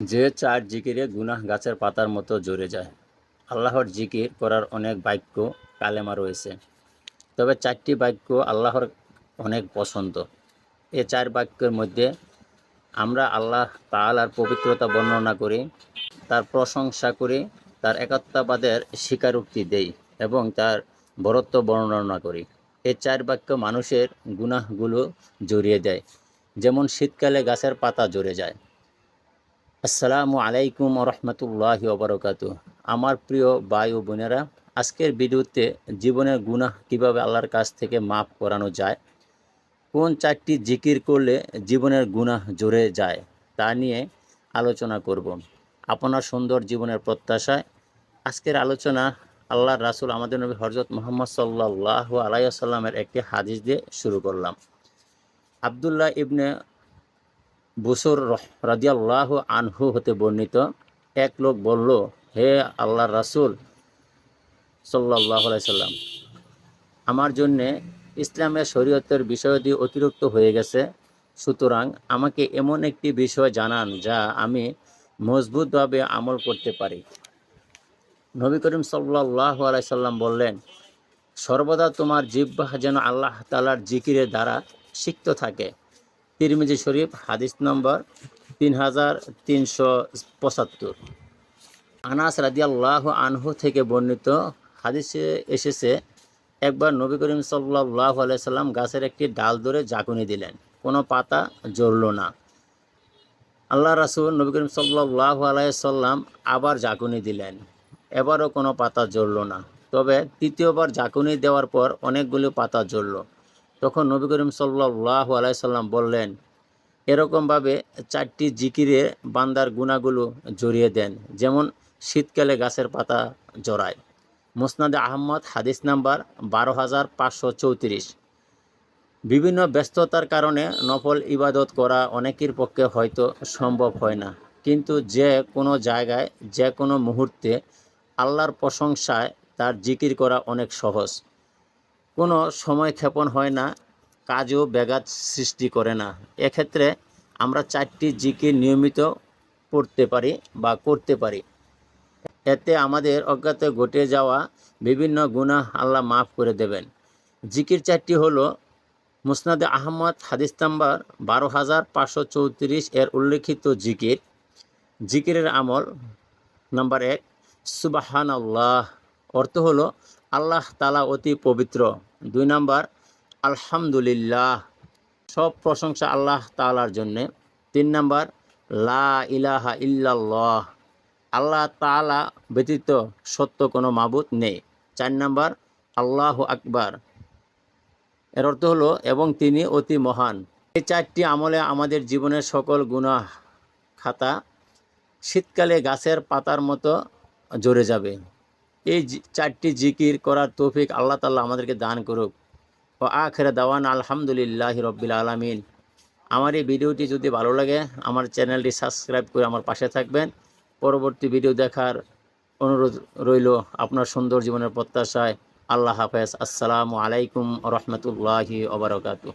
যে চার জিকিরে গুনাহ গাছের পাতার মতো জড়ে যায়। আল্লাহর জিকির করার অনেক বাক্য কালেমা রয়েছে। তবে চারটি বাক্য আল্লাহর অনেক পছন্দ। এ চার বাক্যের মধ্যে আমরা আল্লাহ তাআলার পবিত্রতা বর্ণনা করি, তার প্রশংসা করি, তার একাত্মবাদের স্বীকারোক্তি দেই এবং তার বরত্ব বর্ণনা করি। এই চার বাক্য মানুষের গুনাহগুলো জড়িয়ে দেয়। যেমন শীতকালে গাছের পাতা জড়ে যায় আসসালামু আলাইকুম রহমতুল্লাহি ওবরকাতু আমার প্রিয় ও বোনেরা, আজকের ভিডিওতে জীবনের গুনাহ কীভাবে আল্লাহর কাছ থেকে মাফ করানো যায়, কোন চারটি জিকির করলে জীবনের গুনাহ জোরে যায়, তা নিয়ে আলোচনা করব। আপনার সুন্দর জীবনের প্রত্যাশায় আজকের আলোচনা আল্লাহর রাসূল আমাদের নবী হজরত মোহাম্মদ সাল্লাহ আলাইসাল্লামের একটি হাদিস দিয়ে শুরু করলাম। আবদুল্লাহ ইবনে বসুর রাদিয়াল্লাহ আনহু হতে বর্ণিত এক লোক বলল, হে আল্লাহ রাসূল সাল্লাহ সাল্লাম, আমার জন্যে ইসলামের শরীয়তের বিষয়াদি অতিরিক্ত হয়ে গেছে। সুতরাং আমাকে এমন একটি বিষয় জানান যা আমি মজবুতভাবে আমল করতে পারি। নবী করিম সাল্লাহ আলাইসাল্লাম বললেন, সর্বদা তোমার জিব্বাহ যেন আল্লাহ তালার জিকিরের দ্বারা সিক্ত থাকে। তিরমিজি শরীফ, হাদিস নম্বর তিন হাজার তিনশো পঁচাত্তর। আনাস রাদিয়াল্লাহ আনহু থেকে বর্ণিত হাদিসে এসেছে, একবার নবী করিম সাল্লাহ আলাইসাল্লাম গাছের একটি ডাল ধরে জাকুনি দিলেন, কোনো পাতা জ্বলল না। আল্লাহ রাসুল নবী করিম সাল্লাহ আলাইসাল্লাম আবার জাকুনি দিলেন, এবারও কোনো পাতা জ্বলল না। তবে তৃতীয়বার জাকুনি দেওয়ার পর অনেকগুলো পাতা জ্বলল। তখন নবী করিম সাল্লাহ আলাইসাল্লাম বললেন, এরকমভাবে চারটি জিকিরে বান্দার গুণাগুলো জড়িয়ে দেন। যেমন শীতকালে গাছের পাতা জড়ায়। মুসনাদে আহমদ, হাদিস নাম্বার বারো হাজার পাঁচশো চৌত্রিশ। বিভিন্ন ব্যস্ততার কারণে নফল ইবাদত করা অনেকের পক্ষে হয়তো সম্ভব হয় না। কিন্তু যে কোনো জায়গায়, যে কোনো মুহূর্তে আল্লাহর প্রশংসায় তার জিকির করা অনেক সহজ। কোনো সময় ক্ষেপণ হয় না, কাজও ব্যাঘাত সৃষ্টি করে না। এক্ষেত্রে আমরা চারটি জিকির নিয়মিত পড়তে পারি বা করতে পারি। এতে আমাদের অজ্ঞাতে ঘটে যাওয়া বিভিন্ন গুনাহ আল্লাহ মাফ করে দেবেন। জিকির চারটি হলো মুসনাদে আহমদ, হাদিস নাম্বার বারো হাজার পাঁচশো চৌত্রিশ এর উল্লেখিত জিকির। জিকিরের আমল নাম্বার এক সুবাহান আল্লাহ অর্থ হলো আল্লাহ তালা অতি পবিত্র। দুই নাম্বার, আলহামদুলিল্লাহ। সব প্রশংসা আল্লাহ তালার জন্যে। তিন নাম্বার, লা ইলাহা ইল্লাল্লাহ। আল্লাহ তালা ব্যতীত সত্য কোনো মাবুত নেই। চার নাম্বার, আল্লাহ আকবার। এর অর্থ হলো, এবং তিনি অতি মহান। এই চারটি আমলে আমাদের জীবনের সকল গুনাহ খাতা শীতকালে গাছের পাতার মতো জড়ে যাবে। এই চারটি জিকির করার তৌফিক আল্লাহ তাল্লাহ আমাদেরকে দান করুক। ও আখের দাওয়ান আলহামদুলিল্লাহ রব্বিল আলমিন। আমার এই ভিডিওটি যদি ভালো লাগে, আমার চ্যানেলটি সাবস্ক্রাইব করে আমার পাশে থাকবেন। পরবর্তী ভিডিও দেখার অনুরোধ রইল আপনার সুন্দর জীবনের প্রত্যাশায়। আল্লাহ হাফেজ। আসসালামু আলাইকুম রহমতুল্লাহি ওবরাকাতু